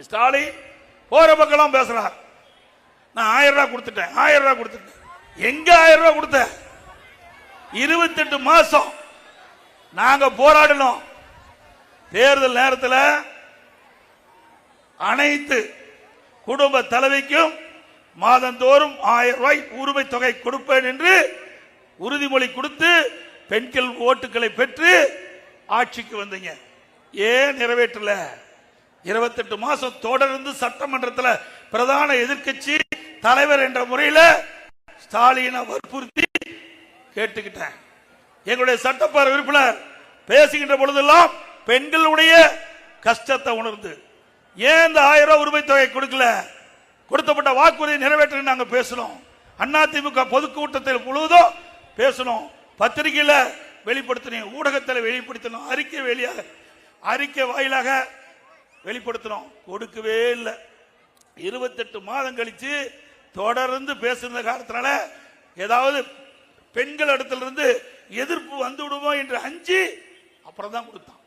ஸ்டாலின் போற பக்கம் பேசுறார். நான் ஆயிரம் ரூபாய் கொடுத்துட்டேன் ஆயிரம் ரூபாய் கொடுத்துட்டேன். எங்க ஆயிரம் ரூபாய் கொடுத்த இருபத்தெட்டு மாசம் நாங்க போராடினோம். தேர்தல் நேரத்தில் அனைத்து குடும்ப தலைவிக்கும் மாதந்தோறும் ஆயிரம் ரூபாய் உரிமை தொகை கொடுப்பேன் என்று உறுதிமொழி கொடுத்து பெண்கள் ஓட்டுகளை பெற்று ஆட்சிக்கு வந்தீங்க. ஏன் நிறைவேற்றல? இருபத்தெட்டு மாசம் தொடர்ந்து சட்டமன்றத்தில் பிரதான எதிர்க்கட்சி தலைவர் என்ற முறையில் ஸ்டாலினை வற்புறுத்தி கேட்டுக்கிட்டேன். எங்களுடைய சட்டப்பேரவை உறுப்பினர் பேசுகின்ற பொழுதெல்லாம் பெண்களுடைய கஷ்டத்தை உணர்ந்து ஏன் இந்த ஆயிரம் ரூபாய் உரிமை தொகை கொடுக்கல? கொடுத்தப்பட்ட வாக்குறுதி நிறைவேற்ற நாங்கள் பேசணும் அதிமுக பொதுக்கூட்டத்தில் முழுவதும் பேசணும் பத்திரிகையில் வெளிப்படுத்தினோம் ஊடகத்தில் வெளிப்படுத்தணும் அறிக்கை வெளியாக அறிக்கை வாயிலாக வெளிப்படுத்தணும் கொடுக்கவே இல்லை. இருபத்தெட்டு மாதம் கழிச்சு தொடர்ந்து பேசுகிற காரணத்தினால ஏதாவது பெண்கள் இடத்துல இருந்து எதிர்ப்பு வந்து விடுமோ என்று அஞ்சு அப்புறம் தான் கொடுத்தான்.